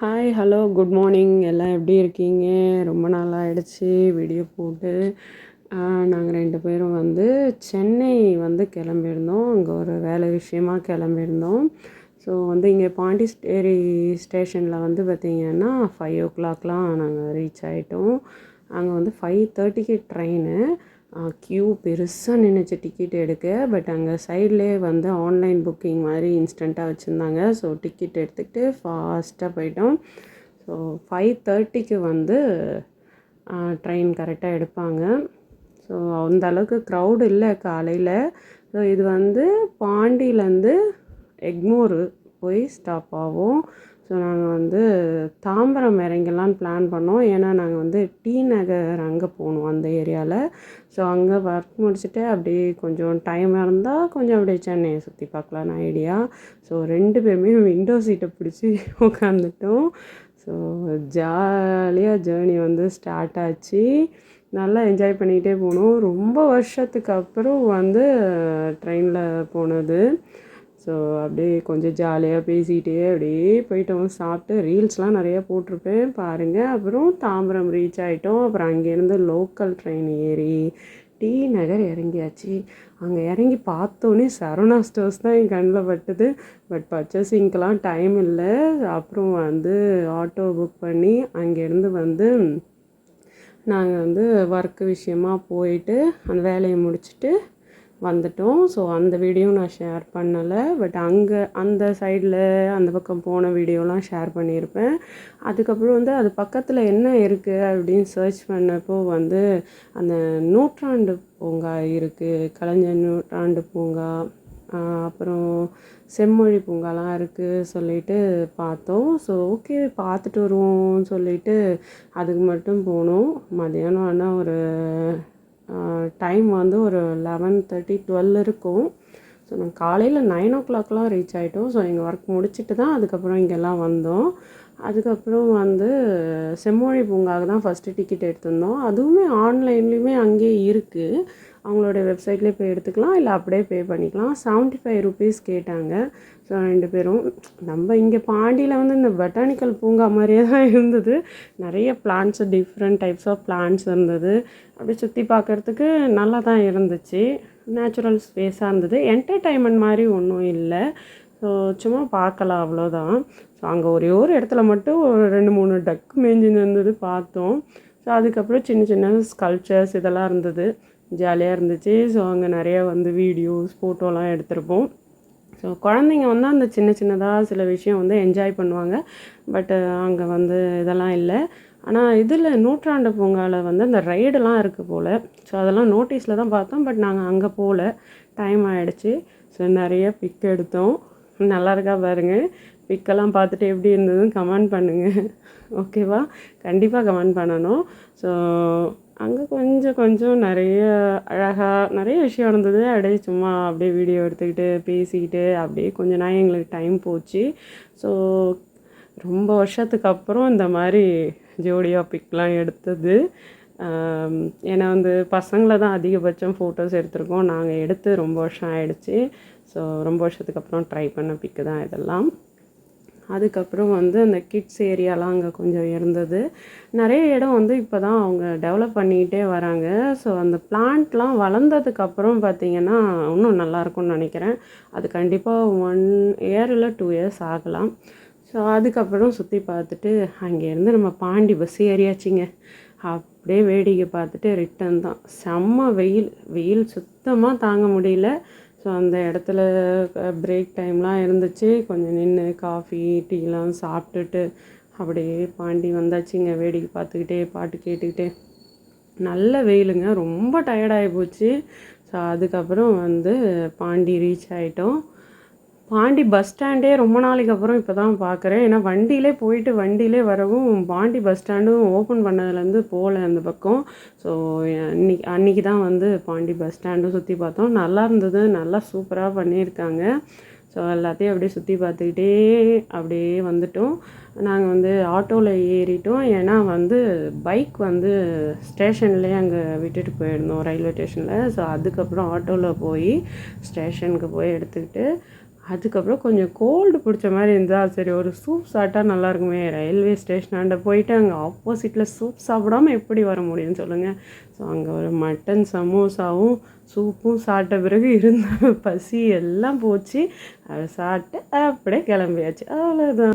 Hi hello good morning எல்லாம் எப்படி இருக்கீங்க? ரொம்ப நாள் ஆயிடுச்சு வீடியோ போட்டு நாங்கள் ரெண்டு பேரும் வந்து சென்னை வந்து கிளம்பியிருந்தோம். அங்கே ஒரு வேலை விஷயமாக கிளம்பியிருந்தோம். ஸோ வந்து இங்கே பாண்டிச்சேரி ஸ்டேஷனில் வந்து பார்த்திங்கன்னா ஃபைவ் ஓ கிளாக்லாம் நாங்கள் ரீச் ஆகிட்டோம் அங்கே வந்து ஃபைவ் தேர்ட்டிக்கு ட்ரெயினு க்யூ பெருசாக நின்றுச்சு டிக்கெட் எடுக்க பட் அங்கே சைட்லேயே வந்து ஆன்லைன் புக்கிங் மாதிரி இன்ஸ்டண்ட்டாக வச்சுருந்தாங்க. ஸோ டிக்கெட் எடுத்துக்கிட்டு ஃபாஸ்ட்டாக போயிட்டோம். ஸோ ஃபைவ் தேர்ட்டிக்கு வந்து ட்ரெயின் கரெக்டாக எடுப்பாங்க. ஸோ அந்த அளவுக்கு க்ரௌடு இல்லை காலையில். ஸோ இது வந்து பாண்டியிலேருந்து எக்மோர் போய் ஸ்டாப் ஆகும். ஸோ நாங்கள் வந்து தாம்பரம் இறங்கலான்னு பிளான் பண்ணோம். ஏன்னா நாங்கள் வந்து டி நகர் அங்கே போகணும் அந்த ஏரியாவில் ஸோ அங்கே ஒர்க் முடிச்சுட்டு அப்படியே கொஞ்சம் டைம் இருந்தால் கொஞ்சம் அப்படியே சென்னையை சுற்றி பார்க்கலான்னு ஐடியா ஸோ ரெண்டு பேருமே விண்டோ சீட்டை பிடிச்சி உட்காந்துட்டோம் ஸோ ஜாலியாக ஜேர்னி வந்து ஸ்டார்ட் ஆச்சு. நல்லா என்ஜாய் பண்ணிக்கிட்டே போனோம். ரொம்ப வருஷத்துக்கு அப்புறம் வந்து ட்ரெயினில் போனது. ஸோ அப்படியே கொஞ்சம் ஜாலியாக பேசிகிட்டே அப்படியே போயிட்டோம். சாப்பிட்டு ரீல்ஸ்லாம் நிறையா போட்டிருப்பேன் பாருங்கள் அப்புறம் தாம்பரம் ரீச் ஆகிட்டோம் அப்புறம் அங்கேருந்து லோக்கல் ட்ரெயின் ஏறி டி நகர் இறங்கியாச்சு. அங்கே இறங்கி பார்த்தோன்னே சரவணா ஸ்டோர்ஸ் தான் என் கண்ணில் பட்டுது. பட் பர்ச்சேசிங்க்கெலாம் டைம் இல்லை. அப்புறம் வந்து ஆட்டோ புக் பண்ணி அங்கேருந்து வந்து நாங்கள் வந்து ஒர்க்கு விஷயமாக போயிட்டு அந்த வேலையை முடிச்சுட்டு வந்துட்டோம். ஸோ அந்த வீடியோ நான் ஷேர் பண்ணலை. பட் அங்கே அந்த சைடில் அந்த பக்கம் போன வீடியோலாம் ஷேர் பண்ணியிருப்பேன். அதுக்கப்புறம் வந்து அது பக்கத்தில் என்ன இருக்குது அப்படின்னு சர்ச் பண்ணப்போ வந்து அந்த நூற்றாண்டு பூங்கா இருக்குது கலைஞர் நூற்றாண்டு பூங்கா அப்புறம் செம்மொழி பூங்காலாம் இருக்குது சொல்லிட்டு பார்த்தோம். ஸோ ஓகே பார்த்துட்டு வருவோம்னு சொல்லிட்டு அதுக்கு மட்டும் போனோம். மதியானம் ஆனால் ஒரு டைம் வந்து ஒரு லெவன் தேர்ட்டி டுவெல் இருக்கும். ஸோ நாங்கள் காலையில் நைன் ஓ கிளாக்லாம் ரீச் ஆகிட்டோம் ஸோ எங்கள் ஒர்க் முடிச்சுட்டு தான் அதுக்கப்புறம் இங்கெல்லாம் வந்தோம். அதுக்கப்புறம் வந்து செம்மொழி பூங்காவுக்கு தான் ஃபஸ்ட்டு டிக்கெட் எடுத்திருந்தோம். அதுவுமே ஆன்லைன்லேயுமே அங்கேயே இருக்குது அவங்களோட வெப்சைட்லேயே போய் எடுத்துக்கலாம் இல்லை அப்படியே பே பண்ணிக்கலாம். செவன்ட்டி ஃபைவ் ருபீஸ் கேட்டாங்க. ஸோ ரெண்டு பேரும் நம்ம இங்கே பாண்டியில் வந்து இந்த பொட்டானிக்கல் பூங்கா மாதிரியே தான் இருந்தது. நிறைய plants different types of plants இருந்தது. அப்படி சுற்றி பார்க்குறதுக்கு நல்லா தான் இருந்துச்சு. நேச்சுரல் ஸ்பேஸாக இருந்தது. என்டர்டைன்மெண்ட் மாதிரி ஒன்றும் இல்லை. ஸோ சும்மா பார்க்கலாம் அவ்வளோதான் ஸோ அங்கே ஒரே ஒரு இடத்துல மட்டும் ஒரு ரெண்டு மூணு டக்கு மேஞ்சின்னு இருந்தது பார்த்தோம். ஸோ அதுக்கப்புறம் சின்ன சின்ன ஸ்கல்ச்சர்ஸ் இதெல்லாம் இருந்தது. ஜாலியாக இருந்துச்சு. ஸோ அங்கே நிறையா வந்து வீடியோஸ் ஃபோட்டோலாம் எடுத்திருப்போம். ஸோ குழந்தைங்க வந்து அந்த சின்ன சின்னதாக சில விஷயம் வந்து என்ஜாய் பண்ணுவாங்க. பட்டு அங்கே வந்து இதெல்லாம் இல்லை. ஆனால் இதில் நூற்றாண்டு பூங்காவில் வந்து அந்த ரைடெல்லாம் இருக்குது போல். ஸோ அதெல்லாம் நோட்டீஸில் தான் பார்த்தோம். பட் நாங்கள் அங்கே போகல டைம் ஆகிடுச்சு ஸோ நிறைய பிக் எடுத்தோம். நல்லா இருக்கா பாருங்கள் பிக்கெல்லாம் பார்த்துட்டு எப்படி இருந்ததுன்னு கமெண்ட் பண்ணுங்கள் ஓகேவா கண்டிப்பாக கமெண்ட் பண்ணணும். ஸோ அங்கே கொஞ்சம் கொஞ்சம் நிறைய அழகாக நிறைய விஷயம் இருந்தது அப்படியே சும்மா அப்படியே வீடியோ எடுத்துக்கிட்டு பேசிக்கிட்டு அப்படியே கொஞ்ச நாள் எங்களுக்கு டைம் போச்சு. ஸோ ரொம்ப வருஷத்துக்கு அப்புறம் இந்த மாதிரி ஜோடியாக பிக்லாம் எடுத்தது. ஏன்னா வந்து பசங்களை தான் அதிகபட்சம் ஃபோட்டோஸ் எடுத்திருக்கோம். நாங்கள் எடுத்து ரொம்ப வருஷம் ஆயிடுச்சு. ஸோ ரொம்ப வருஷத்துக்கு அப்புறம் ட்ரை பண்ண பிக்கு தான் இதெல்லாம். அதுக்கப்புறம் வந்து அந்த கிட்ஸ் ஏரியாலாம் அங்கே கொஞ்சம் இருந்தது. நிறைய இடம் வந்து இப்போ தான் அவங்க டெவலப் பண்ணிக்கிட்டே வராங்க. ஸோ அந்த பிளான்ட்லாம் வளர்ந்ததுக்கப்புறம் பார்த்திங்கன்னா இன்னும் நல்லாயிருக்கும்னு நினைக்கிறேன். அது கண்டிப்பாக ஒன் இயர் இல்லை டூ இயர்ஸ் ஆகலாம். ஸோ அதுக்கப்புறம் சுற்றி பார்த்துட்டு அங்கேருந்து நம்ம பாண்டி பஸ் ஏறியாச்சிங்க. அப்படியே வேடிக்கை பார்த்துட்டு ரிட்டன் தான். செம்ம வெயில். வெயில் சுத்தமாக தாங்க முடியல. ஸோ அந்த இடத்துல பிரேக் டைம்லாம் இருந்துச்சு. கொஞ்சம் நின்று காஃபி டீலாம் சாப்பிட்டுட்டு அப்படியே பாண்டி வந்தாச்சுங்க. வேடிக்கை பார்த்துக்கிட்டே பாட்டு கேட்டுக்கிட்டே. நல்ல வெயிலுங்க. ரொம்ப டயர்டாகி போச்சு. ஸோ அதுக்கப்புறம் வந்து பாண்டி ரீச் ஆகிட்டோம் பாண்டி பஸ் ஸ்டாண்டே ரொம்ப நாளைக்கு அப்புறம் இப்போ தான் பார்க்குறேன் ஏன்னா வண்டியிலே போயிட்டு வண்டியிலே வரவும் பாண்டி பஸ் ஸ்டாண்டும் ஓப்பன் பண்ணதுலேருந்து போகல அந்த பக்கம். ஸோ அன்னைக்கு அன்றைக்கி தான் வந்து பாண்டி பஸ் ஸ்டாண்டும் சுற்றி பார்த்தோம். நல்லா இருந்தது. நல்லா சூப்பராக பண்ணியிருக்காங்க. ஸோ எல்லாத்தையும் அப்படியே சுற்றி பார்த்துக்கிட்டே அப்படியே வந்துட்டோம். நாங்கள் வந்து ஆட்டோவில் ஏறிட்டோம். ஏன்னா வந்து பைக் வந்து ஸ்டேஷன்லேயே அங்கே விட்டுட்டு போயிருந்தோம் ரயில்வே ஸ்டேஷனில். ஸோ அதுக்கப்புறம் ஆட்டோவில் போய் ஸ்டேஷனுக்கு போய் எடுத்துக்கிட்டு அதுக்கப்புறம் கொஞ்சம் கோல்டு பிடிச்ச மாதிரி இருந்தால் சரி ஒரு சூப் சாப்பிட்டா நல்லா இருக்குமே. ரயில்வே ஸ்டேஷனாண்ட போயிட்டு அங்கே ஆப்போசிட்டில் சூப் சாப்பிடாம எப்படி வர முடியும்னு சொல்லுங்கள் ஸோ அங்கே ஒரு மட்டன் சமோசாவும் சூப்பும் சாப்பிட்ட பிறகு இருந்த பசி எல்லாம் போச்சு. அதை சாப்பிட்டு அப்படியே கிளம்பியாச்சு. அவ்வளோதான்